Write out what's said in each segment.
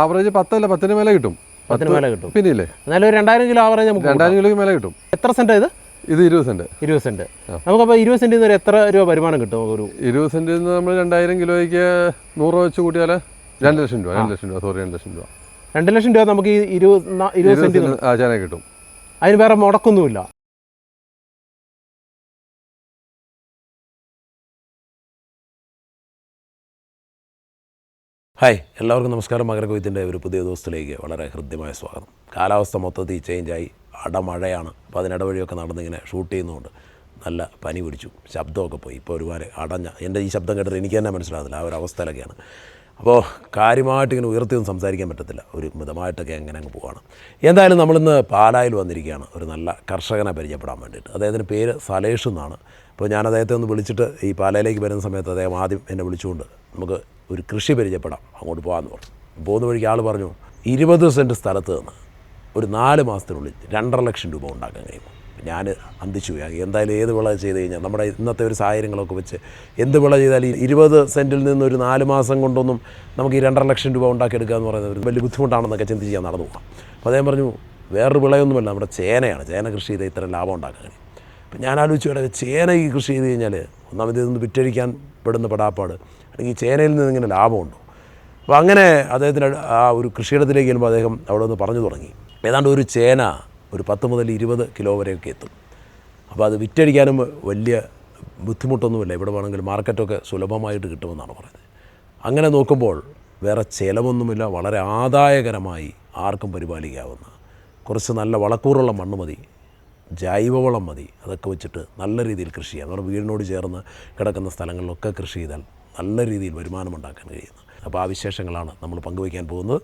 Average പത്തല്ല പത്തിന് മേലെ കിട്ടും. പത്തിന് മേലെ കിട്ടും. പിന്നില്ലേ? എന്നാലും ഒരു രണ്ടായിരം കിലോ ആവറേജ് നമുക്ക് രണ്ടായിരം കിലോയ്ക്ക് മേലെ കിട്ടും. എത്ര സെന്റ് ഇത്? ഇത് ഇരുപത് സെന്റ്. ഇരുപത് സെന്റ്. നമുക്കപ്പോൾ ഇരുപത് സെന്റിൽ നിന്ന് എത്ര രൂപ വരുമാനം കിട്ടും ഒരു ഇരുപത് സെന്റിൽ നിന്ന് നമ്മൾ രണ്ടായിരം കിലോയ്ക്ക് നൂറ് രൂപ വെച്ച് കൂട്ടിയാൽ രണ്ട് ലക്ഷം രൂപ രണ്ട് ലക്ഷം രൂപ സോറി രണ്ട് ലക്ഷം രൂപ. രണ്ട് ലക്ഷം രൂപ നമുക്ക് ഈ ഇരുപത് ഇരുപത് സെന്റിൽ കിട്ടും. അതിന് വേറെ മുടക്കൊന്നുമില്ല. ഹായ് എല്ലാവർക്കും നമസ്കാരം. മകരക്കൊയ്ത്തിന്റെ ഒരു പുതിയ ദിവസത്തിലേക്ക് വളരെ ഹൃദ്യമായ സ്വാഗതം. കാലാവസ്ഥ മൊത്തത്തിൽ ചേഞ്ചായി അടമഴയാണ്. അപ്പോൾ അതിനിടവഴിയൊക്കെ നടന്നിങ്ങനെ ഷൂട്ട് ചെയ്യുന്നതുകൊണ്ട് നല്ല പനി പിടിച്ചു. ശബ്ദമൊക്കെ പോയി. ഇപ്പോൾ ഒരുപാട് അടഞ്ഞ എന്റെ ഈ ശബ്ദം കേട്ടിട്ട് എനിക്ക് തന്നെ മനസ്സിലാകുന്നില്ല. ആ ഒരു അവസ്ഥയിലൊക്കെയാണ്. അപ്പോൾ കാര്യമായിട്ട് ഇങ്ങനെ ഉയർത്തിയൊന്നും സംസാരിക്കാൻ പറ്റത്തില്ല. ഒരു മിതമായിട്ടൊക്കെ എങ്ങനെ അങ്ങ് പോവാണ്. എന്തായാലും നമ്മളിന്ന് പാലായിൽ വന്നിരിക്കുകയാണ്. ഒരു നല്ല കർഷകനെ പരിചയപ്പെടാൻ വേണ്ടിയിട്ട്. അദ്ദേഹത്തിന്റെ പേര് സലേഷ് എന്നാണ്. അപ്പോൾ ഞാൻ അദ്ദേഹത്തെ ഒന്ന് വിളിച്ചിട്ട് ഈ പാലയിലേക്ക് വരുന്ന സമയത്ത് അദ്ദേഹം ആദ്യം എന്നെ വിളിച്ചുകൊണ്ട് നമുക്ക് ഒരു കൃഷി പരിചയപ്പെടാം. അങ്ങോട്ട് പോകാമെന്ന് പറഞ്ഞു. പോകുന്ന വഴിക്ക് ആൾ പറഞ്ഞു ഇരുപത് സെന്റ് സ്ഥലത്ത് നിന്ന് ഒരു നാല് മാസത്തിനുള്ളിൽ രണ്ടര ലക്ഷം രൂപ ഉണ്ടാക്കാൻ കഴിയും ഞാൻ അന്തിച്ചു എന്തായാലും ഏത് വിള ചെയ്ത് കഴിഞ്ഞാൽ നമ്മുടെ ഇന്നത്തെ ഒരു സാഹചര്യങ്ങളൊക്കെ വെച്ച് എന്ത് വിള ചെയ്താലും ഇരുപത് സെന്റിൽ നിന്ന് ഒരു നാല് മാസം കൊണ്ടൊന്നും നമുക്ക് ഈ രണ്ടര ലക്ഷം രൂപ ഉണ്ടാക്കിയെടുക്കുക എന്ന് പറയുന്നത് വലിയ ബുദ്ധിമുട്ടാണെന്നൊക്കെ ചിന്തിച്ച് ഞാൻ നടന്നു പോകാം അപ്പോൾ അദ്ദേഹം പറഞ്ഞു വേറൊരു വിളയൊന്നുമല്ല നമ്മുടെ ചേനയാണ്. ചേന കൃഷി ചെയ്താൽ ഇത്ര ലാഭം ഉണ്ടാക്കാൻ കഴിയും. അപ്പം ഞാൻ ആലോചിച്ചു ചേന ഈ കൃഷി ചെയ്ത് കഴിഞ്ഞാൽ ഒന്നാമത് ഇതൊന്ന് വിറ്റഴിക്കാൻ പെടുന്ന പെടാപ്പാട്. അല്ലെങ്കിൽ ചേനയിൽ നിന്ന് ഇങ്ങനെ ലാഭമുണ്ടോ? അപ്പോൾ അങ്ങനെ അദ്ദേഹത്തിന് ആ ഒരു കൃഷിയിടത്തിലേക്ക് ചെല്ലുമ്പോൾ അദ്ദേഹം അവിടെ നിന്ന് പറഞ്ഞു തുടങ്ങി. ഏതാണ്ട് ഒരു ചേന ഒരു പത്ത് മുതൽ ഇരുപത് കിലോ വരെയൊക്കെ എത്തും. അപ്പോൾ അത് വിറ്റഴിക്കാനും വലിയ ബുദ്ധിമുട്ടൊന്നുമില്ല. ഇവിടെ വേണമെങ്കിൽ മാർക്കറ്റൊക്കെ സുലഭമായിട്ട് കിട്ടുമെന്നാണ് പറയുന്നത് അങ്ങനെ നോക്കുമ്പോൾ വേറെ ചിലവൊന്നുമില്ല. വളരെ ആദായകരമായി ആർക്കും പരിപാലിക്കാവുന്ന കുറച്ച് നല്ല വളക്കൂറുള്ള മണ്ണ് മതി. ജൈവവളം മതി. അതൊക്കെ വെച്ചിട്ട് നല്ല രീതിയിൽ കൃഷി ചെയ്യാം. നമ്മുടെ വീടിനോട് ചേർന്ന് കിടക്കുന്ന സ്ഥലങ്ങളിലൊക്കെ കൃഷി ചെയ്താൽ നല്ല രീതിയിൽ വരുമാനം ഉണ്ടാക്കാൻ കഴിയുന്നു. അപ്പോൾ ആ വിശേഷങ്ങളാണ് നമ്മൾ പങ്കുവയ്ക്കാൻ പോകുന്നത്.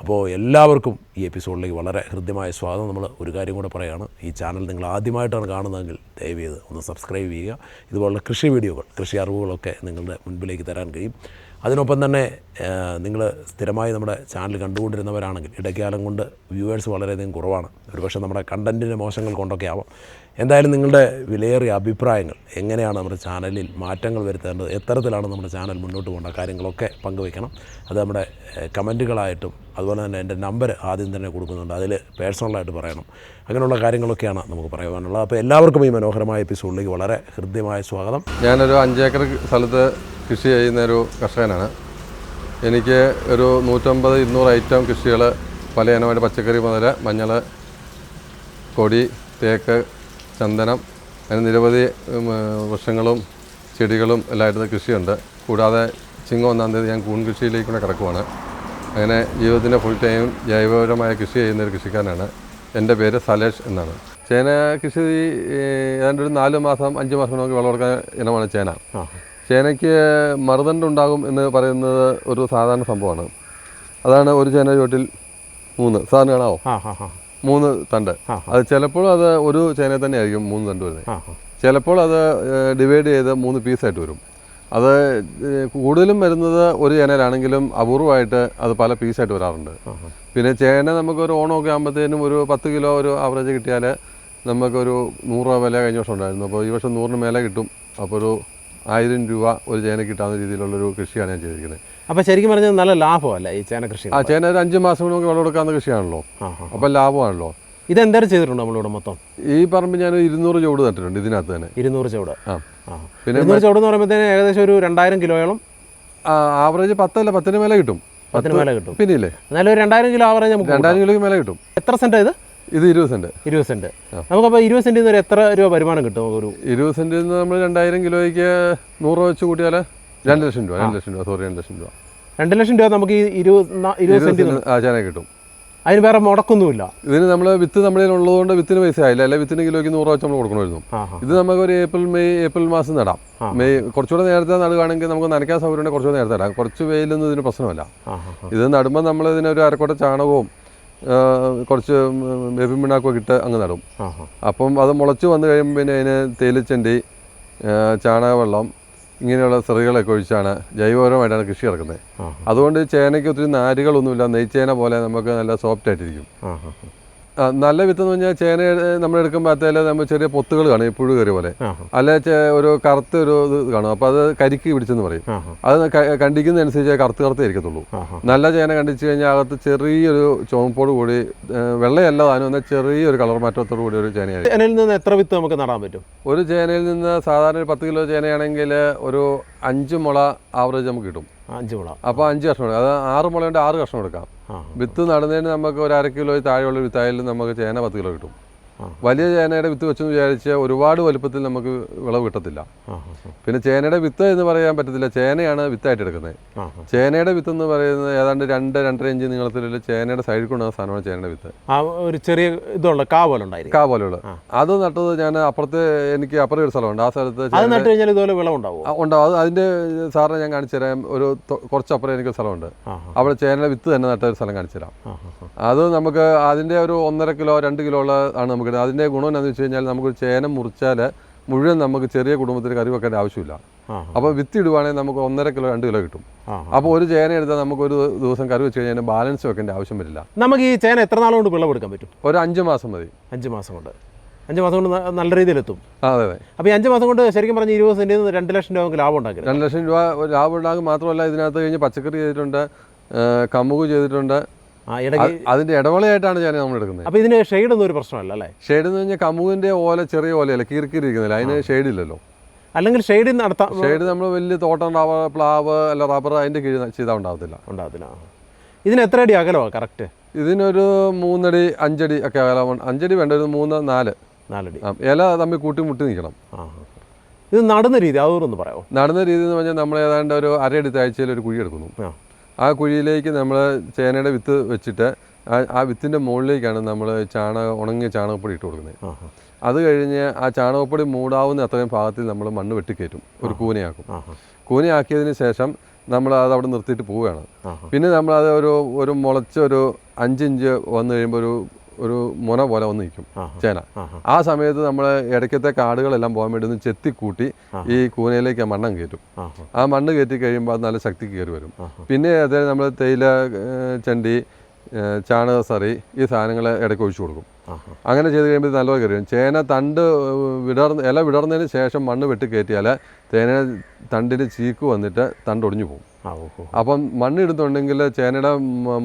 അപ്പോൾ എല്ലാവർക്കും ഈ എപ്പിസോഡിലേക്ക് വളരെ ഹൃദ്യമായ സ്വാഗതം. നമ്മൾ ഒരു കാര്യം കൂടെ പറയുകയാണ് ഈ ചാനൽ നിങ്ങൾ ആദ്യമായിട്ടാണ് കാണുന്നതെങ്കിൽ ദയവ് ചെയ്ത് ഒന്ന് സബ്സ്ക്രൈബ് ചെയ്യുക. ഇതുപോലുള്ള കൃഷി വീഡിയോകൾ കൃഷി അറിവുകളൊക്കെ നിങ്ങളുടെ മുൻപിലേക്ക് തരാൻ കഴിയും. അതിനൊപ്പം തന്നെ നിങ്ങൾ സ്ഥിരമായി നമ്മുടെ ചാനൽ കണ്ടുകൊണ്ടിരുന്നവരാണെങ്കിൽ ഇടയ്ക്കാലം കൊണ്ട് വ്യൂവേഴ്സ് വളരെയധികം കുറവാണ്. ഒരുപക്ഷെ നമ്മുടെ കണ്ടന്റിന്റെ മോശങ്ങൾ കൊണ്ടൊക്കെ ആവാം. എന്തായാലും നിങ്ങളുടെ വിലയേറിയ അഭിപ്രായങ്ങൾ എങ്ങനെയാണ് നമ്മുടെ ചാനലിൽ മാറ്റങ്ങൾ വരുത്തേണ്ടത് എത്തരത്തിലാണ് നമ്മുടെ ചാനൽ മുന്നോട്ട് പോകേണ്ട കാര്യങ്ങളൊക്കെ പങ്കുവയ്ക്കണം. അത് നമ്മുടെ കമന്റുകളായിട്ടും അതുപോലെ തന്നെ എന്റെ നമ്പർ ആദ്യം തന്നെ കൊടുക്കുന്നുണ്ട്. അതിൽ പേഴ്സണലായിട്ട് പറയണം. അങ്ങനെയുള്ള കാര്യങ്ങളൊക്കെയാണ് നമുക്ക് പറയുവാനുള്ളത് അപ്പോൾ എല്ലാവർക്കും ഈ മനോഹരമായ എപ്പിസോഡിലേക്ക് വളരെ ഹൃദ്യമായ സ്വാഗതം. ഞാനൊരു അഞ്ചേക്കർ സ്ഥലത്ത് കൃഷി ചെയ്യുന്ന ഒരു കർഷകനാണ്. എനിക്ക് ഒരു നൂറ്റമ്പത് ഇരുന്നൂറ് ഐറ്റം കൃഷികൾ പല ഇനമായിട്ട് പച്ചക്കറി മുതൽ മഞ്ഞൾ കൊടി തേക്ക് ചന്ദനം അങ്ങനെ നിരവധി വൃക്ഷങ്ങളും ചെടികളും എല്ലായിട്ട് കൃഷിയുണ്ട്. കൂടാതെ ചിങ്ങം ഒന്നാം തീയതി ഞാൻ കൂൺ കൃഷിയിലേക്ക് കൂടെ കിടക്കുവാണ്. അങ്ങനെ ജീവിതത്തിന്റെ ഫുൾ ടൈം ജൈവപരമായ കൃഷി ചെയ്യുന്ന ഒരു കൃഷിക്കാരനാണ്. എന്റെ പേര് സലേഷ് എന്നാണ്. ചേന കൃഷി ഏതാണ്ട് ഒരു നാല് മാസം അഞ്ച് മാസം നമുക്ക് വിളവെടുക്കാൻ ഇനമാണ് ചേന. ചേനയ്ക്ക് മറുതണ്ട് ഉണ്ടാകും എന്ന് പറയുന്നത് ഒരു സാധാരണ സംഭവമാണ്. അതാണ് ഒരു ചേന ചുവട്ടിൽ മൂന്ന്. സാറിന് കാണാവോ? മൂന്ന് തണ്ട്. അത് ചിലപ്പോൾ അത് ഒരു ചേന തന്നെ ആയിരിക്കും മൂന്ന് തണ്ട് വരുന്നത്. ചിലപ്പോൾ അത് ഡിവൈഡ് ചെയ്ത് മൂന്ന് പീസായിട്ട് വരും. അത് കൂടുതലും വരുന്നത് ഒരു ചേനയിലാണെങ്കിലും അപൂർവമായിട്ട് അത് പല പീസായിട്ട് വരാറുണ്ട്. പിന്നെ ചേന നമുക്ക് ഒരു ഓണമൊക്കെ ആകുമ്പോഴത്തേനും ഒരു പത്ത് കിലോ ഒരു ആവറേജ് കിട്ടിയാൽ നമുക്കൊരു നൂറ് രൂപ വില കഴിഞ്ഞ വർഷം ഉണ്ടായിരുന്നു. അപ്പോൾ ഈ വർഷം നൂറിന് മേലെ കിട്ടും. അപ്പോൾ ഒരു ആയിരം രൂപ ഒരു ചേന കിട്ടാവുന്ന രീതിയിലുള്ളൊരു കൃഷിയാണ് ഞാൻ ചെയ്തിരിക്കുന്നത്. അപ്പോൾ ശരിക്കും പറഞ്ഞാൽ നല്ല ലാഭമല്ല ഈ ചേന കൃഷി? ആ ചേന ഒരു അഞ്ച് മാസം കൊണ്ട് നമുക്ക് വിളവെടുക്കാവുന്ന കൃഷിയാണല്ലോ. അപ്പൊ അപ്പം ലാഭമാണല്ലോ. ഇതെന്തായാലും ചെയ്തിട്ടുണ്ട് നമ്മളിവിടെ മൊത്തം? ഈ പറമ്പ് ഞാൻ ഇരുന്നൂറ് ചുവട് നട്ടിട്ടുണ്ട് ഇതിനകത്ത് തന്നെ. ഇരുന്നൂറ് ചുവട്. ആ. ആ. പിന്നെ ഇരുന്നൂറ് ചുവട് എന്ന് പറയുമ്പോഴത്തേന് ഏകദേശം ഒരു രണ്ടായിരം കിലോയോളം ആവറേജ് പത്തല്ല പത്തിന് മേലെ കിട്ടും. പത്തിന് മേലെ കിട്ടും. പിന്നില്ലേ? എന്നാലും ഒരു രണ്ടായിരം കിലോ ആവറേജ് നമുക്ക് രണ്ടായിരം കിലോയ്ക്ക് മേലെ കിട്ടും. എത്ര സെന്റ് ഇത്? ഇത് ഇരുപത് സെന്റ്. ഇരുപത് സെന്റ്. നമുക്കപ്പോൾ ഇരുപത് സെന്റിൽ നിന്ന് എത്ര രൂപ വരുമാനം കിട്ടും ഒരു ഇരുപത് സെന്റിൽ നിന്ന് നമ്മൾ രണ്ടായിരം കിലോയ്ക്ക് നൂറ് രൂപ വെച്ച് കൂട്ടിയാൽ രണ്ട് ലക്ഷം രൂപ രണ്ട് ലക്ഷം രൂപ സോറി രണ്ട് ലക്ഷം രൂപ. രണ്ട് ലക്ഷം രൂപ നമുക്ക് ഇരുപത് സെന്റിൽ സെന്റ് ആ കിട്ടും. അതിന് വേറെ മുടക്കൊന്നുമില്ല. ഇതിന് നമ്മൾ വിത്ത് നമ്മുടെ ഉള്ളതുകൊണ്ട് വിത്തിന് പൈസ ആയില്ല. അല്ലെ വിത്തിന് കിലോയ്ക്ക് നൂറ് രൂപ വെച്ച് നമ്മൾ കൊടുക്കണമായിരുന്നു. ഇത് നമുക്ക് ഒരു ഏപ്രിൽ മെയ് ഏപ്രിൽ മാസം നടാം. മെയ് കുറച്ചുകൂടെ നേരത്തെ നടുകയാണെങ്കിൽ നമുക്ക് നനയ്ക്കാൻ സൗകര്യം കുറച്ചുകൂടെ നേരത്തെ നടാം. കുറച്ച് വെയിലൊന്നും ഇതിന് പ്രശ്നമല്ല. ഇത് നടുമ്പോൾ നമ്മൾ ഇതിനൊരു അരക്കോട്ട ചാണകവും കുറച്ച് വേപ്പിൻ പിണ്ണാക്കൊക്കെ ഇട്ട് അങ്ങ് നടും. അപ്പം അത് മുളച്ച് വന്ന് കഴിയുമ്പോൾ പിന്നെ അതിന് തേയിലച്ചണ്ടി ആ, ചാണകവെള്ളം ഇങ്ങനെയുള്ള സെറികളൊക്കെ ഒഴിച്ചാണ് ജൈവപരമായിട്ടാണ് കൃഷി ഇറക്കുന്നത് അതുകൊണ്ട് ചേനയ്ക്ക് ഒത്തിരി നാരുകളൊന്നുമില്ല. നെയ്ച്ചേന പോലെ നമുക്ക് നല്ല സോഫ്റ്റ് ആയിട്ടിരിക്കും നല്ല വിത്ത് എന്ന് പറഞ്ഞാൽ ചേന നമ്മൾ എടുക്കുമ്പോഴത്തേൽ നമ്മൾ ചെറിയ പൊത്തുകൾ കാണും എപ്പോഴും പുഴു കയറി പോലെ. അല്ലെ ഒരു കറുത്ത ഒരു ഇത് കാണും. അപ്പോൾ അത് കരിക്ക് പിടിച്ചെന്ന് പറയും. അത് കണ്ടിക്കുന്നതനുസരിച്ച് കറുത്ത് കറുത്തേ ഇരിക്കത്തുള്ളൂ. നല്ല ചേന കണ്ടിച്ചു കഴിഞ്ഞാൽ അകത്ത് ചെറിയൊരു ചുവപ്പോട് കൂടി വെള്ളയല്ല താനും എന്നാൽ ചെറിയൊരു കളർ മാറ്റത്തോടു കൂടി ഒരു ചേനയായിരിക്കും. ചേനയിൽ നിന്ന് എത്ര വിത്ത് നമുക്ക് നടാൻ പറ്റും? ഒരു ചേനയിൽ നിന്ന് സാധാരണ ഒരു പത്ത് കിലോ ചേനയാണെങ്കിൽ ഒരു അഞ്ച് മുള ആവറേജ് നമുക്ക് കിട്ടും. അഞ്ച് മുള. അപ്പോൾ അഞ്ച് കഷ്ണം എടുക്കാം. അത് ആറ് മുളയുണ്ട് ആറ് കഷ്ണം എടുക്കാം. വിത്ത് നടുന്നതിന് നമുക്ക് ഒരു അര കിലോ താഴെയുള്ള വിത്തായാലും നമുക്ക് ചേന പത്ത് കിലോ കിട്ടും. വലിയ ചേനയുടെ വിത്ത് വെച്ചെന്ന് വിചാരിച്ച് ഒരുപാട് വലുപ്പത്തിൽ നമുക്ക് വിളവ് കിട്ടത്തില്ല. പിന്നെ ചേനയുടെ വിത്ത് എന്ന് പറയാൻ പറ്റത്തില്ല. ചേനയാണ് വിത്തായിട്ട് എടുക്കുന്നത്. ചേനയുടെ വിത്ത് എന്ന് പറയുന്നത് ഏതാണ്ട് രണ്ട് രണ്ടര ഇഞ്ച് നീളത്തിലുള്ള ചേനയുടെ സൈഡിൽ കൊണ്ടുവന്ന സാധനമാണ് ചേനയുടെ വിത്ത്. ആ ഒരു ചെറിയ ഇതുള്ള കാ പോലെ കാ പോലെയുള്ള. അത് നട്ടത് ഞാൻ അപ്പുറത്ത് എനിക്ക് അപ്പുറം ഒരു സ്ഥലമുണ്ട്. ആ സ്ഥലത്ത് അത് നട്ട് കഴിഞ്ഞാൽ ഇതുപോലെ വിളവുണ്ടാവും ഉണ്ടാവും. അത് അതിന്റെ സാറിനെ ഞാൻ കാണിച്ചു തരാം. ഒരു കുറച്ചപ്പുറം എനിക്ക് സ്ഥലമുണ്ട്. അവിടെ ചേനയുടെ വിത്ത് തന്നെ നട്ട ഒരു സ്ഥലം കാണിച്ചു തരാം. അത് നമുക്ക് അതിന്റെ ഒരു ഒന്നര കിലോ രണ്ട് കിലോ ഉള്ള ആണ് നമുക്ക് ഇടുന്നത്. അതിന്റെ ഗുണം എന്താണെന്ന് വെച്ച് കഴിഞ്ഞാൽ നമുക്ക് ചേന മുറിച്ചാൽ മുഴുവൻ നമുക്ക് ചെറിയ കുടുംബത്തിന് കറി വെക്കേണ്ട ആവശ്യമില്ല. അപ്പോൾ വിത്ത് ഇടുവാണെങ്കിൽ നമുക്ക് ഒന്നര കിലോ രണ്ട് കിലോ കിട്ടും. അപ്പോൾ ഒരു ചേന എടുത്താൽ നമുക്ക് ഒരു ദിവസം കറി വെച്ച് കഴിഞ്ഞാൽ ബാലൻസ് വെക്കേണ്ട ആവശ്യം വരില്ല. നമുക്ക് ഈ ചേന എത്ര നാൾ കൊണ്ട് വിളവെടുക്കാൻ പറ്റും? ഒരു അഞ്ച് മാസം മതി. അഞ്ച് മാസം കൊണ്ട്. അഞ്ച് മാസം കൊണ്ട് നല്ല രീതിയിൽ എത്തും. അതെ അതെ. അപ്പോൾ ഈ അഞ്ച് മാസം കൊണ്ട് ശരിക്കും പറഞ്ഞാൽ ഇരുപത് സെന്റിൽ നിന്ന് രണ്ട് ലക്ഷം രൂപ നമുക്ക് ലാഭം ഉണ്ടാക്കും രണ്ട് ലക്ഷം രൂപ ലാഭം ഉണ്ടാകും മാത്രമല്ല ഇതിനകത്ത് കഴിഞ്ഞ് പച്ചക്കറി ചെയ്തിട്ടുണ്ട് കമ്മുക കമുക് ചെയ്തിട്ടുണ്ട് അതിന്റെ ഇടവേളയായിട്ടാണ് ഞാൻ നമ്മൾ എടുക്കുന്നത്. അപ്പോൾ ഇതിന് ഷെയ്ഡ് ഒന്നും ഒരു പ്രശ്നമല്ല അല്ലേ? ഷെയ്ഡ് എന്ന് പറഞ്ഞാൽ കമുവിന്റെ ഓല ചെറിയ ഓലയല്ല കീർക്കിരിക്കുന്നില്ല അതിന് ഷെയ്ഡ് ഇല്ലല്ലോ. അല്ലെങ്കിൽ ഷെയ്ഡ് നടത്താം ഷെയ്ഡ് നമ്മൾ വലിയ തോട്ടം റബ്ബർ പ്ലാവ് അല്ല റബ്ബർ അതിന്റെ കീഴിൽ ചെയ്താൽ ഉണ്ടാകത്തില്ല ഉണ്ടാകത്തില്ല ഇതിന് എത്ര അടി അകലമാണ് കറക്റ്റ് ഇതിനൊരു മൂന്നടി അഞ്ചടി ഒക്കെ അകലമാണ് അഞ്ചടി വേണ്ട ഒരു മൂന്ന് നാല്. നാലടി. ഇല തമ്മിൽ കൂട്ടി മുട്ടി നിൽക്കണം. ഇത് നടുന്ന രീതി അതൊന്ന് പറയാമോ നടുന്ന രീതി എന്ന് പറഞ്ഞാൽ നമ്മൾ ഏതാണ്ട് ഒരു അരയടി താഴ്ചയിൽ ഒരു കുഴി എടുക്കുന്നു. ആ കുഴിയിലേക്ക് നമ്മൾ ചേനയുടെ വിത്ത് വെച്ചിട്ട് ആ വിത്തിന്റെ മുകളിലേക്കാണ് നമ്മൾ ചാണക ഉണങ്ങിയ ചാണകപ്പൊടി ഇട്ട് കൊടുക്കുന്നത്. അത് കഴിഞ്ഞ് ആ ചാണകപ്പൊടി മൂടാവുന്ന അത്രയും ഭാഗത്തിൽ നമ്മൾ മണ്ണ് വെട്ടിക്കയറ്റും. ഒരു കൂനയാക്കും. കൂനയാക്കിയതിന് ശേഷം നമ്മൾ അത് അവിടെ നിർത്തിയിട്ട് പോവുകയാണ്. പിന്നെ നമ്മളത് ഒരു ഒരു മുളച്ച് ഒരു അഞ്ചിഞ്ച് വന്നു കഴിയുമ്പോൾ ഒരു ഒരു മുന പോലെ വന്ന് നിൽക്കും ചേന. ആ സമയത്ത് നമ്മൾ ഇടയ്ക്കത്തെ കാടുകളെല്ലാം പോകാൻ വേണ്ടി ഒന്ന് ചെത്തിക്കൂട്ടി ഈ കൂനയിലേക്ക് ആ മണ്ണം കയറ്റും. ആ മണ്ണ് കയറ്റി കഴിയുമ്പോൾ അത് നല്ല ശക്തി കയറി വരും. പിന്നെ അതേ നമ്മൾ തേയില ചണ്ടി ചാണക ചാണകസറി ഈ സാധനങ്ങൾ ഇടയ്ക്ക് ഒഴിച്ചു കൊടുക്കും. അങ്ങനെ ചെയ്ത് കഴിയുമ്പോൾ നല്ലപോലെ കയറി വരും. ചേന തണ്ട് വിടർന്ന് ഇല വിടർന്നതിന് ശേഷം മണ്ണ് വെട്ടി കയറ്റിയാൽ തേന തണ്ടിന് ചീക്ക് വന്നിട്ട് തണ്ട് ഒടിഞ്ഞു പോകും. അപ്പം മണ്ണിടുന്നുണ്ടെങ്കിൽ ചേനയുടെ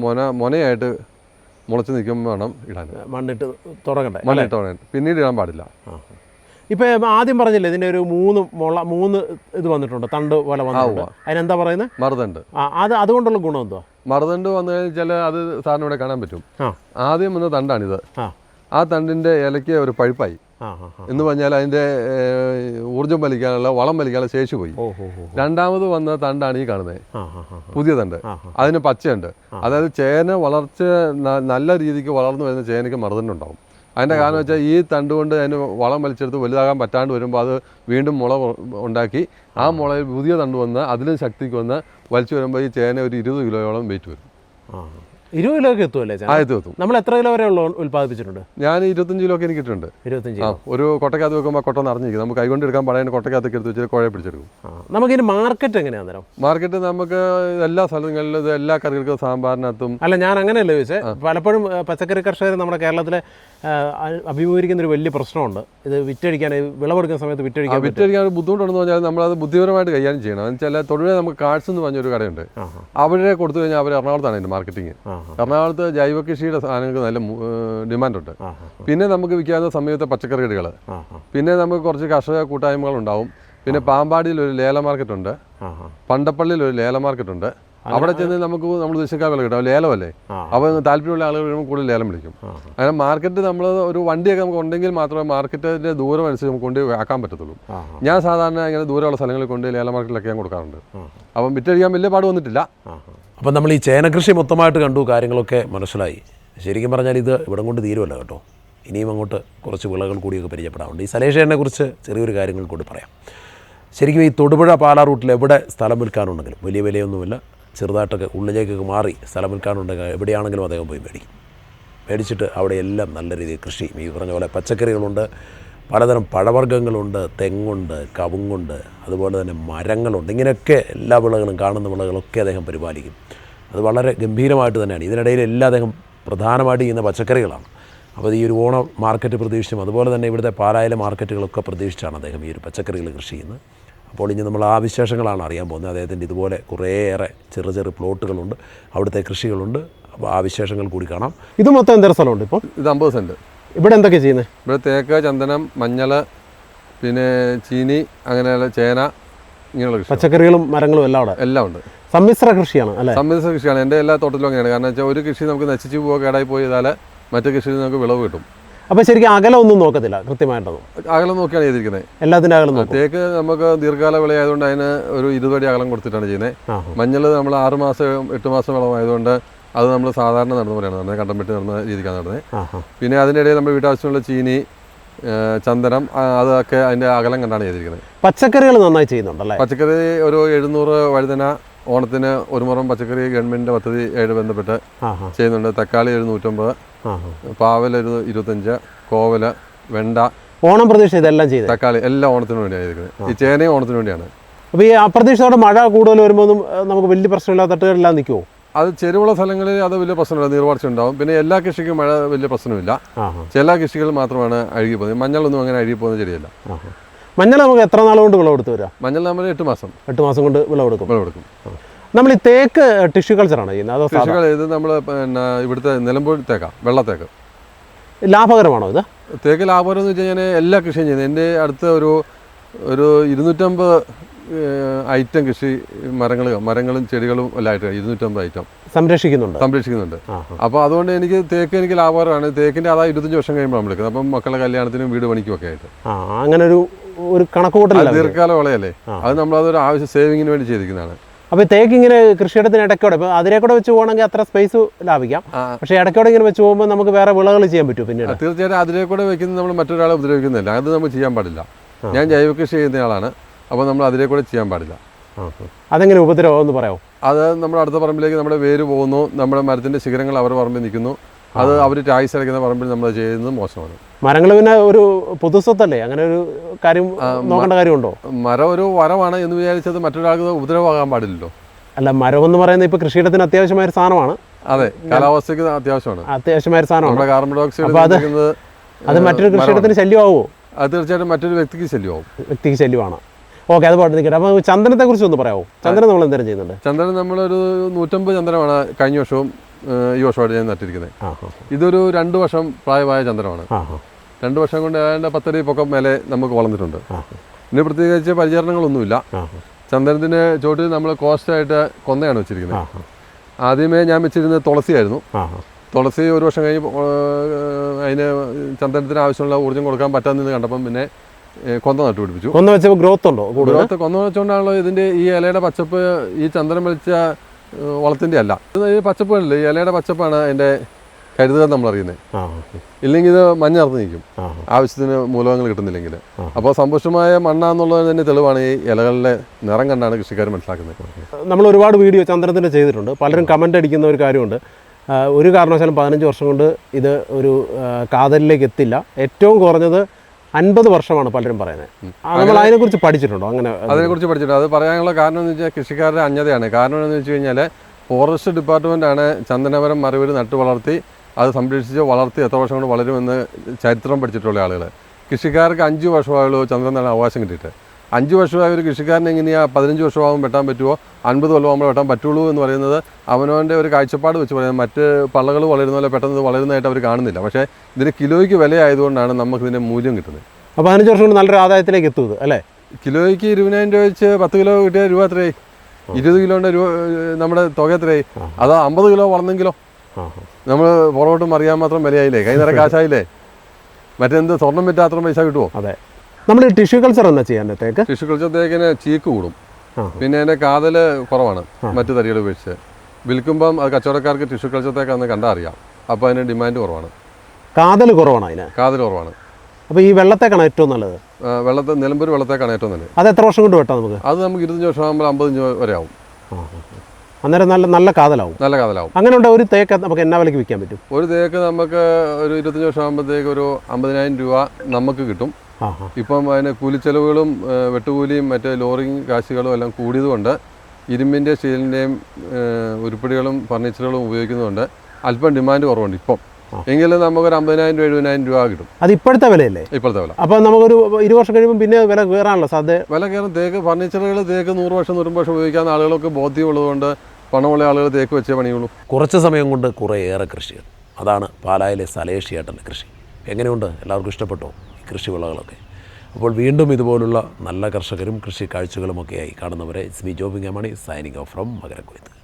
മൊന മൊനയായിട്ട് മുളച്ച് നിൽക്കുമ്പോൾ വേണം ഇടാൻ. മണ്ണിട്ട് തുടങ്ങണ്ടേ മണ്ണിട്ട് തുടങ്ങണ്ട പിന്നീട് ഇടാൻ പാടില്ല. ഇപ്പം ആദ്യം പറഞ്ഞില്ലേ ഇതിന്റെ ഒരു മൂന്ന് മുള മൂന്ന് ഇത് വന്നിട്ടുണ്ട് തണ്ട് പോലെ വന്നിട്ടുണ്ട്. അതിനെന്താ പറയുന്നത് മറുതണ്ട്. ആ അത് അതുകൊണ്ടുള്ള ഗുണം എന്തോ മറുതണ്ട് വന്നു കഴിഞ്ഞാൽ അത് സാറിന് ഇവിടെ കാണാൻ പറ്റും. ആദ്യം വന്ന തണ്ടാണിത്. ആ. ആ തണ്ടിന്റെ ഇലയ്ക്ക് ഒരു പഴുപ്പായി. എന്ന് പറഞ്ഞാൽ അതിന്റെ ഊർജം ഊർജം വലിക്കാനുള്ള വളം വലിക്കാനുള്ള ശേഷി പോയി. രണ്ടാമത് വന്ന തണ്ടാണ് ഈ കാണുന്നത്. പുതിയ തണ്ട്. അതിന് പച്ചയുണ്ട്. അതായത് ചേന വളർച്ച നല്ല രീതിക്ക് വളർന്നു വരുന്ന ചേനയ്ക്ക് മറുതണ്ടുണ്ടാവും അതിന്റെ കാരണം വെച്ചാൽ ഈ തണ്ട് കൊണ്ട് അതിന് വളം വലിച്ചെടുത്ത് വലുതാകാൻ പറ്റാണ്ട് വരുമ്പോൾ അത് വീണ്ടും മുള ഉണ്ടാക്കി ആ മുളയിൽ പുതിയ തണ്ട് വന്ന് അതിലും ശക്തിക്ക് വന്ന് വലിച്ചു വരുമ്പോൾ ഈ ചേന ഒരു ഇരുപത് കിലോയോളം വെയിറ്റ് വരും. ഇരുപത് കിലോ ഒക്കെ എത്തുമല്ലേ ആയിട്ട് ആദ്യത്തെ എത്തും നമ്മൾ എത്ര കിലോ വരെ ഉള്ള ഉൽപ്പാദിപ്പിച്ചിട്ടുണ്ട്? ഞാൻ ഇരുപത്തഞ്ച് കിലോ ഒക്കെ എനിക്ക് കിട്ടുന്നുണ്ട് ഇരുപത്തഞ്ച് ഒരു കൊട്ടക്കകത്ത് വെക്കുമ്പോൾ കൊട്ട നിറഞ്ഞിരിക്കും. നമുക്ക് കൈകൊണ്ട് എടുക്കാൻ പഴയ കൊട്ടക്കകത്തേക്ക് എടുത്ത് വെച്ചാൽ കുഴ പിടിച്ചെടുക്കും. നമുക്ക് നമുക്കിനി മാർക്കറ്റ് എങ്ങനെയാണ് നേരം മാർക്കറ്റ് നമുക്ക് എല്ലാ സ്ഥലങ്ങളിലും എല്ലാ കറികൾക്കും സാമ്പാറിനകത്തും അല്ല ഞാൻ അങ്ങനെയല്ല ചോദിച്ചത് പലപ്പോഴും പച്ചക്കറി കർഷകർ നമ്മുടെ കേരളത്തിലെ അഭിമുഖീകരിക്കുന്ന ഒരു വലിയ പ്രശ്നമുണ്ട്. ഇത് വിറ്റഴിക്കാൻ വിളവെടുക്കുന്ന സമയത്ത് വിറ്റഴിക്കാൻ വിറ്റഴിക്കാൻ ഒരു ബുദ്ധിമുട്ടുണ്ടെന്ന് പറഞ്ഞാൽ നമ്മൾ അത് ബുദ്ധിപരമായിട്ട് കൈകാര്യം ചെയ്യണം. എന്ന് വെച്ചാൽ തൊഴിലെ നമുക്ക് കാർഡ്സ് എന്ന് പറഞ്ഞൊരു കടയുണ്ട്. അവരെ കൊടുത്തു കഴിഞ്ഞാൽ അവർ എറണാകുളത്താണ് അതിന്റെ മാർക്കറ്റിംഗ് ആ എറണാകുളത്ത് ജൈവ കൃഷിയുടെ സാധനങ്ങൾക്ക് നല്ല ഡിമാൻഡുണ്ട്. പിന്നെ നമുക്ക് വിൽക്കാവുന്ന സമയത്ത് പച്ചക്കറി കടികൾ ആ ആ. പിന്നെ നമുക്ക് കുറച്ച് കർഷക കൂട്ടായ്മകളുണ്ടാവും. പിന്നെ പാമ്പാടിയിൽ ഒരു ലേല മാർക്കറ്റ് ഉണ്ട്. ആ ആ. പണ്ടപ്പള്ളിയിൽ ഒരു ലേല മാർക്കറ്റ് ഉണ്ട്. അവിടെ ചെന്ന് നമുക്ക് നമ്മൾ ഉദ്ദേശിക്കാൻ വില കിട്ടും ലേലമല്ലേ. അപ്പോൾ താല്പര്യമുള്ള ആളുകൾ വരുമ്പോൾ കൂടുതൽ ലേലം വിളിക്കും. അങ്ങനെ മാർക്കറ്റ് നമ്മൾ ഒരു വണ്ടിയൊക്കെ നമുക്ക് ഉണ്ടെങ്കിൽ മാത്രമേ മാർക്കറ്റിന്റെ ദൂരം അനുസരിച്ച് നമുക്ക് കൊണ്ട് ആക്കാൻ പറ്റത്തുള്ളൂ. ഞാൻ സാധാരണ ഇങ്ങനെ ദൂരമുള്ള സ്ഥലങ്ങളിൽ കൊണ്ട് ലേല മാർക്കറ്റിലൊക്കെ ഞാൻ കൊടുക്കാറുണ്ട്. അപ്പം വിറ്റഴിക്കാൻ വലിയ പാട് വന്നിട്ടില്ല. അപ്പം നമ്മൾ ഈ ചേന കൃഷി മൊത്തമായിട്ട് കണ്ടു കാര്യങ്ങളൊക്കെ മനസ്സിലായി. ശരിക്കും പറഞ്ഞാൽ ഇത് ഇവിടം കൊണ്ട് തീരുമല്ല കേട്ടോ. ഇനിയും അങ്ങോട്ട് കുറച്ച് വിളകൾ കൂടിയൊക്കെ പരിചയപ്പെടാറുണ്ട്. ഈ സലേഷേനെ കുറിച്ച് ചെറിയൊരു കാര്യങ്ങൾ കൂടി പറയാം. ശരിക്കും ഈ തൊടുപുഴ പാലാ റൂട്ടിൽ എവിടെ സ്ഥലം വിൽക്കാനുണ്ടെങ്കിലും വലിയ വിലയൊന്നുമില്ല. ചെറുതായിട്ടൊക്കെ ഉള്ളിലേക്കൊക്കെ മാറി സ്ഥലം വിൽക്കാനുണ്ടെങ്കിൽ എവിടെയാണെങ്കിലും അദ്ദേഹം പോയി മേടിക്കും മേടിച്ചിട്ട് അവിടെ എല്ലാം നല്ല രീതിയിൽ കൃഷി. ഈ പറഞ്ഞ പോലെ പച്ചക്കറികളുണ്ട്. പലതരം പഴവർഗങ്ങളുണ്ട്. തെങ്ങുണ്ട് കവുങ്ങുണ്ട്. അതുപോലെ തന്നെ മരങ്ങളുണ്ട്. ഇങ്ങനെയൊക്കെ എല്ലാ വിളകളും കാണുന്ന വിളകളൊക്കെ അദ്ദേഹം പരിപാലിക്കും. അത് വളരെ ഗംഭീരമായിട്ട് തന്നെയാണ്. ഇതിനിടയിൽ എല്ലാം അദ്ദേഹം പ്രധാനമായിട്ട് ചെയ്യുന്ന പച്ചക്കറികളാണ്. അപ്പോൾ ഈ ഒരു ഓണം മാർക്കറ്റ് പ്രതീക്ഷിച്ചും അതുപോലെ തന്നെ ഇവിടുത്തെ പാലായിലെ മാർക്കറ്റുകളൊക്കെ പ്രതീക്ഷിച്ചാണ് അദ്ദേഹം ഈ ഒരു പച്ചക്കറികൾ കൃഷി ചെയ്യുന്നത്. അപ്പോൾ ഇനി നമ്മൾ ആ വിശേഷങ്ങളാണ് അറിയാൻ പോകുന്നത്. അദ്ദേഹത്തിന്റെ ഇതുപോലെ കുറേയേറെ ചെറു ചെറു പ്ലോട്ടുകളുണ്ട്. അവിടുത്തെ കൃഷികളുണ്ട്. അപ്പോൾ ആ വിശേഷങ്ങൾ കൂടി കാണാം. ഇത് മൊത്തം എന്തൊരു സ്ഥലമുണ്ട് ഇപ്പോൾ? ഇത് അമ്പത് സെന്റ്. ഇവിടെ എന്തൊക്കെ ചെയ്യുന്നത്? ഇവിടെ തേക്ക് ചന്ദനം മഞ്ഞൾ പിന്നെ ചീനി അങ്ങനെയുള്ള ചേന ഇങ്ങനെയുള്ള പച്ചക്കറികളും മരങ്ങളും എല്ലാം അവിടെ? എല്ലാം ഉണ്ട്. സമ്മിശ്ര കൃഷിയാണ് അല്ലേ? സമ്മിശ്ര കൃഷിയാണ്. എന്റെ എല്ലാ തോട്ടത്തിലും അങ്ങനെയാണ്. കാരണം വെച്ചാൽ ഒരു കൃഷി നമുക്ക് നശിച്ചു പോകുക കേടായി പോയി ചെയ്താൽ മറ്റു കൃഷിയിൽ നമുക്ക് വിളവ് കിട്ടും. അപ്പോൾ ശരിക്കും അകലം ഒന്നും നോക്കത്തില്ല കൃത്യമായിട്ടൊന്നും. അകലം നോക്കിയാണ് ചെയ്തിരിക്കുന്നത്. എല്ലാത്തിന്റെ അകലം നോക്കും. തേക്ക് നമുക്ക് ദീർഘകാല വിളയായതുകൊണ്ട് അതിന് ഒരു ഇരുപത് അടി അകലം കൊടുത്തിട്ടാണ് ചെയ്യുന്നത്. മഞ്ഞൾ നമ്മൾ ആറ് മാസം എട്ട് മാസം വിളവായതുകൊണ്ട് അത് നമ്മൾ സാധാരണ നടന്ന പോലെയാണ് നടന്നത് കണ്ടം വെട്ടി നടന്ന രീതിക്കാണ് നടന്നത്. പിന്നെ അതിനിടയിൽ നമ്മൾ വീട്ടാവശ്യമുള്ള ചീനി ചന്ദനം അതൊക്കെ അതിന്റെ അകലം കണ്ടാണ് ചെയ്തിരിക്കുന്നത്. പച്ചക്കറികൾ നന്നായി ചെയ്യുന്നുണ്ടല്ലേ? പച്ചക്കറി ഒരു എഴുന്നൂറ് വഴുതന ഓണത്തിന് ഒരു മുറം പച്ചക്കറി ഗവൺമെന്റിന്റെ പദ്ധതി ആയിട്ട് ബന്ധപ്പെട്ട് ചെയ്യുന്നുണ്ട്. തക്കാളി ഒരു നൂറ്റമ്പത് ആ പാവൽ ഒരു ഇരുപത്തഞ്ച് കോവൽ വെണ്ട ഓണം പ്രതീക്ഷ ഇതെല്ലാം ചെയ്തു? തക്കാളി എല്ലാം ഓണത്തിന് വേണ്ടിയാണ് ചെയ്തിരിക്കുന്നത് ഈ ചേനയും ഓണത്തിന് വേണ്ടിയാണ്. അപ്പോൾ ഈ അപ്രതീക്ഷിതോടെ മഴ കൂടുതൽ വരുമ്പോൾ നമുക്ക് വലിയ പ്രശ്നമില്ലാത്ത തട്ടുകളെല്ലാം നിൽക്കുമോ അത് ചെരുവുള്ള സ്ഥലങ്ങളിൽ അത് വലിയ പ്രശ്നമില്ല നീർവാർച്ച ഉണ്ടാവും. പിന്നെ എല്ലാ കൃഷിക്കും മഴ വലിയ പ്രശ്നമില്ല. ചില കൃഷികൾ മാത്രമാണ് അഴുകി പോകുന്നത്. മഞ്ഞളൊന്നും അങ്ങനെ അഴുകി പോകുന്ന ചെടിയല്ല. മഞ്ഞൾ നമുക്ക് എത്ര നാൾ കൊണ്ട് വിളവെടുത്ത് വരാം മഞ്ഞൾ നമ്മൾ എട്ട് മാസം എട്ട് മാസം കൊണ്ട് വിളവെടുക്കും. വിളവെടുക്കും. നമ്മൾ ഈ തേക്ക് ടിഷ്യൂ കൾച്ചറാണ് ചെയ്യുന്നത്? ടിഷ്യൂ ഇത് നമ്മൾ പിന്നെ ഇവിടുത്തെ നിലമ്പൂർ തേക്കാം വെള്ളത്തേക്ക്. ലാഭകരമാണോ ഇത്? തേക്ക് ലാഭകരം എന്ന് വെച്ച് കഴിഞ്ഞാൽ എല്ലാ കൃഷിയും ചെയ്യുന്നത്. എന്റെ അടുത്ത് ഒരു ഒരു ഇരുന്നൂറ്റമ്പത് ഐറ്റം കൃഷി മരങ്ങൾ മരങ്ങളും ചെടികളും എല്ലാം ആയിട്ട് ഇരുന്നൂറ്റമ്പത് ഐറ്റം സംരക്ഷിക്കുന്നുണ്ട്. സംരക്ഷിക്കുന്നുണ്ട്. അപ്പോൾ അതുകൊണ്ട് എനിക്ക് തേക്ക് എനിക്ക് ലാഭകരമാണ്. തേക്കിന്റെ അതാ ഇരുപത്തഞ്ച് വർഷം കഴിയുമ്പോൾ നമ്മൾ എടുക്കുന്നത്. അപ്പം മക്കളുടെ കല്യാണത്തിനും വീട് പണിക്കും ഒക്കെ ആയിട്ട് അങ്ങനെ ഒരു ഒരു അത് ദീർഘകാല വളയല്ലേ? അത് അത് നമ്മളതൊരു ആവശ്യം സേവിങ്ങിന് വേണ്ടി ചെയ്തിരിക്കുന്നതാണ്. അപ്പോൾ തേക്ക് ഇങ്ങനെ കൃഷിയിടത്തിന് ഇടയ്ക്കോടെ ഇപ്പോൾ അതിനെ കൂടെ വെച്ച് പോകണമെങ്കിൽ അത്ര സ്പേസ് ലാഭിക്കാം. പക്ഷെ ഇടയ്ക്കോടെ ഇങ്ങനെ വെച്ച് പോകുമ്പോൾ നമുക്ക് വേറെ വിളകൾ ചെയ്യാൻ പറ്റും പിന്നീട്? തീർച്ചയായിട്ടും അതിനെ കൂടെ വെക്കുന്നത് നമ്മൾ മറ്റൊരാളെ ഉപദ്രവിക്കുന്നില്ല. അത് നമ്മൾ ചെയ്യാൻ പാടില്ല. ഞാൻ ജൈവ കൃഷി ചെയ്യുന്ന ആളാണ്. അപ്പോൾ നമ്മൾ അതിനെ കൂടെ ചെയ്യാൻ പാടില്ല. അതെങ്ങനെ ഉപദ്രവം എന്ന് പറയാമോ? അത് നമ്മുടെ അടുത്ത പറമ്പിലേക്ക് നമ്മുടെ വേര് പോകുന്നു. നമ്മുടെ മരത്തിന്റെ ശിഖരങ്ങൾ അവരുടെ പറമ്പിൽ നിൽക്കുന്നു. അത് അവർ ടാക്സ് അടയ്ക്കുന്ന പറമ്പിൽ നമ്മൾ ചെയ്യുന്നത് മോശമാണ്. മരങ്ങൾ പിന്നെ ഒരു പൊതുസ്വത്തല്ലേ? അങ്ങനെ ഒരു കാര്യം നോക്കേണ്ട കാര്യമുണ്ടോ? മരം ഒരു വരമാണ് എന്ന് വിചാരിച്ചത് മറ്റൊരാൾക്ക് ഉപദ്രവമാകാൻ പാടില്ലല്ലോ. അല്ല മരം എന്ന് പറയുന്നത് ഇപ്പൊ കൃഷിയിടത്തിന് അത്യാവശ്യമായ ഒരു സാധനമാണ്. അതെ കാലാവസ്ഥയ്ക്ക് അത്യാവശ്യമാണ്. അത്യാവശ്യമായ സാധനമാണ്. കാർബൺ ഡൈ ഓക്സൈഡ് അത് മറ്റൊരു കൃഷിയിടത്തിന് ശല്യമാവോ അത് തീർച്ചയായിട്ടും മറ്റൊരു വ്യക്തിക്ക് ശല്യമാവും. വ്യക്തിക്ക് ശല്യമാണ്. ഓക്കെ അത് പാട്ട് നിൽക്കട്ടെ അപ്പോൾ ചന്ദനത്തെ കുറിച്ച് ഒന്ന് പറയാമോ ചന്ദനം നമ്മൾ എന്തെങ്കിലും ചെയ്യുന്നുണ്ട്? ചന്ദനം നമ്മളൊരു നൂറ്റമ്പത് ചന്ദനമാണ് കഴിഞ്ഞ വർഷവും ഈ വർഷമായിട്ട് ഞാൻ നട്ടിരിക്കുന്നത് ഇതൊരു രണ്ട് വർഷം പ്രായമായ ചന്ദ്രമാണ് രണ്ട് വർഷം കൊണ്ട് അതിന്റെ പത്തടി പൊക്കം മേലെ നമുക്ക് വളർന്നിട്ടുണ്ട്. ഇനി ഇതിന് പ്രത്യേകിച്ച് പരിചരണങ്ങളൊന്നുമില്ല. ചന്ദനത്തിന് ചോട്ടിൽ നമ്മൾ കോസ്റ്റായിട്ട് കൊന്നയാണ് വെച്ചിരിക്കുന്നത് ആദ്യമേ ഞാൻ വെച്ചിരുന്നത് തുളസിയായിരുന്നു. തുളസി ഒരു വർഷം കഴിഞ്ഞ് അതിന് ചന്ദനത്തിന് ആവശ്യമുള്ള ഊർജം കൊടുക്കാൻ പറ്റാമെന്ന് കണ്ടപ്പം പിന്നെ കൊന്ത നട്ടു നട്ടുപിടിപ്പിച്ചു കൊന്ന വെച്ചപ്പോൾ ഗ്രോത്ത് ഉണ്ടോ? ഗ്രോത്ത് കൊന്ന വെച്ചുകൊണ്ടാണല്ലോ ഇതിന്റെ ഈ ഇലയുടെ പച്ചപ്പ് ഈ ചന്ദനം വലിച്ച ഏഹ്, വളത്തിന്റെ അല്ല. ഇത് ഈ ഇലയുടെ പച്ചപ്പാണ് അതിന്റെ കരുതുക നമ്മൾ അറിയുന്നത് ഇല്ലെങ്കിൽ ഇത് മഞ്ഞർന്ന് നിൽക്കും. ആവശ്യത്തിന് മൂലകങ്ങൾ കിട്ടുന്നില്ലെങ്കിൽ. അപ്പോൾ സമ്പുഷ്ടമായ മണ്ണാന്നുള്ളത് തന്നെ തെളിവാണ് ഈ ഇലകളിലെ നിറം കണ്ടാണ് കൃഷിക്കാർ മനസ്സിലാക്കുന്നത്. നമ്മൾ ഒരുപാട് വീഡിയോ ചന്ദ്രത്തിന്റെ ചെയ്തിട്ടുണ്ട്. പലരും കമന്റ് അടിക്കുന്ന ഒരു കാര്യമുണ്ട്. ഒരു കാരണവശാലും പതിനഞ്ച് വർഷം കൊണ്ട് ഇത് ഒരു കാതലിലേക്ക് എത്തില്ല. ഏറ്റവും കുറഞ്ഞത് അൻപത് വർഷമാണ് പലരും പറയുന്നത്. നമ്മൾ അതിനെക്കുറിച്ച് പഠിച്ചിട്ടുണ്ടോ? അങ്ങനെ അതിനെക്കുറിച്ച് പഠിച്ചിട്ടുണ്ട്. അത് പറയാനുള്ള കാരണം എന്ന് വെച്ചാൽ കൃഷിക്കാരുടെ അഞ്ഞതയാണ് കാരണം എന്ന് വെച്ച് കഴിഞ്ഞാൽ ഫോറസ്റ്റ് ഡിപ്പാർട്ട്മെന്റാണ് ചന്ദനമരം മരവര് നട്ടു വളർത്തി അത് സംരക്ഷിച്ച് വളർത്തി എത്ര വർഷം കൊണ്ട് വളരുമെന്ന് ചരിത്രം പഠിച്ചിട്ടുള്ള ആളുകൾ കൃഷിക്കാർക്ക് അഞ്ച് വർഷമായുള്ളൂ ചന്ദ്രനാണ് അവകാശം കിട്ടിയിട്ട്. അഞ്ച് വർഷമായ ഒരു കൃഷിക്കാരൻ എങ്ങനെയാ പതിനഞ്ച് വർഷമാകുമ്പോൾ വെട്ടാൻ പറ്റുമോ അൻപത് കൊല്ലമാകുമ്പോൾ വെട്ടാൻ പറ്റുള്ളൂ എന്ന് പറയുന്നത് അവനവന്റെ ഒരു കാഴ്ചപ്പാട് വെച്ച് പറയുന്നത് മറ്റ് പള്ളകൾ വളരുന്ന പോലെ പെട്ടെന്ന് വളരുന്നതായിട്ട് അവർ കാണുന്നില്ല. പക്ഷേ ഇതിന് കിലോയ്ക്ക് വിലയായതുകൊണ്ടാണ് നമുക്ക് ഇതിന്റെ മൂല്യം കിട്ടുന്നത്. അപ്പോൾ പതിനഞ്ച് വർഷം കൊണ്ട് നല്ലൊരു ആദായത്തിലേക്ക് എത്തുന്നത് അല്ലേ? കിലോയ്ക്ക് ഇരുപതിനായിരം രൂപ വെച്ച് പത്ത് കിലോ കിട്ടിയ രൂപ എത്രയായി? ഇരുപത് കിലോന്റെ രൂപ നമ്മുടെ തുക എത്രയായി? അത് അമ്പത് കിലോ വളർന്നെങ്കിലോ? നമ്മൾ പുറകോട്ടും അറിയാൻ മാത്രം വിലയായില്ലേ? കൈ നിറ കാശായില്ലേ? മറ്റെന്ത് സ്വർണം അത്ര പൈസ കിട്ടുമോ അതെ. നമ്മൾ ടിഷ്യൂ കൾച്ചർ എന്നാ ചെയ്യാനത്തേക്ക് ടിഷ്യൂ കൾച്ചർ ഇങ്ങനെ ചീക്ക് കൂടും. പിന്നെ അതിന്റെ കാതൽ കുറവാണ് മറ്റു തരികൾ ഉപയോഗിച്ച്. വിൽക്കുമ്പം അത് കച്ചവടക്കാർക്ക് ടിഷ്യൂ കൾച്ചറത്തേക്കാന്ന് കണ്ടാൽ അറിയാം. അപ്പോൾ അതിന് ഡിമാൻഡ് കുറവാണ്. കാതൽ കുറവാണ് അതിന്? കാതൽ കുറവാണ്. അപ്പോൾ ഈ വെള്ളത്തേക്കാണ് ഏറ്റവും നല്ലത്? വെള്ളത്തെ നിലമ്പൂർ വെള്ളത്തേക്കാണ് ഏറ്റവും നല്ലത്. അത് എത്ര വർഷം കൊണ്ട് വെട്ടാം നമുക്ക്? അത് നമുക്ക് ഇരുപത്തഞ്ച് വർഷം ആകുമ്പോൾ അമ്പത്തഞ്ച് വരെ ആവും. അന്നേരം നല്ല നല്ല കാതലാവും. നല്ല കാതലാവും. അങ്ങനെ ഉണ്ട് ഒരു തേക്ക് നമുക്ക് എന്നാ വിലയ്ക്ക് വിൽക്കാൻ പറ്റും? ഒരു തേക്ക് നമുക്ക് ഒരു ഇരുപത്തഞ്ച് വർഷം ആകുമ്പോഴത്തേക്ക് ഒരു അമ്പതിനായിരം രൂപ നമുക്ക് കിട്ടും. ഇപ്പം അതിന് കൂലിച്ചെലവുകളും വെട്ടുകൂലിയും മറ്റേ ലോറിങ് കാശുകളും എല്ലാം കൂടിയതുകൊണ്ട് ഇരുമ്പിന്റെ സ്റ്റീലിന്റെയും ഉരുപ്പടികളും ഫർണിച്ചറുകളും ഉപയോഗിക്കുന്നതുകൊണ്ട് അല്പം ഡിമാൻഡ് കുറവുണ്ട് ഇപ്പം. എങ്കിലും നമുക്ക് ഒരു അമ്പതിനായിരം രൂപ എഴുപതിനായിരം രൂപ കിട്ടും. അത് ഇപ്പോഴത്തെ വിലയല്ലേ? ഇപ്പോഴത്തെ വില. അപ്പോൾ നമുക്കൊരു ഇരു വർഷം കഴിയുമ്പോൾ പിന്നെ വില കയറാനുള്ള സാധ്യത വില കയറും. തേക്ക് ഫർണിച്ചറുകൾ തേക്ക് നൂറ് വർഷം നൂറ് വർഷം ഉപയോഗിക്കാൻ ആളുകൾക്ക് ബോധ്യമുള്ളതുകൊണ്ട് പണമുള്ള ആളുകൾ തേക്ക് വെച്ചേ പണിയുള്ളൂ. കുറച്ച് സമയം കൊണ്ട് കുറേയേറെ കൃഷികൾ. അതാണ് പാലായിലെ സലേഷിയേട്ടന്റെ കൃഷി. എങ്ങനെയുണ്ട്? എല്ലാവർക്കും ഇഷ്ടപ്പെട്ടോ? ഈ കൃഷി വിളകളൊക്കെ അപ്പോൾ വീണ്ടും ഇതുപോലുള്ള നല്ല കർഷകരും കൃഷി കാഴ്ചകളുമൊക്കെയായി കാണുന്നവരെ ഇറ്റ്സ് ജോബിംഗ് ജോബിങ് മണി സൈനിങ് ഓഫ് ഫ്രം മകരക്കൊയ്ത്ത്.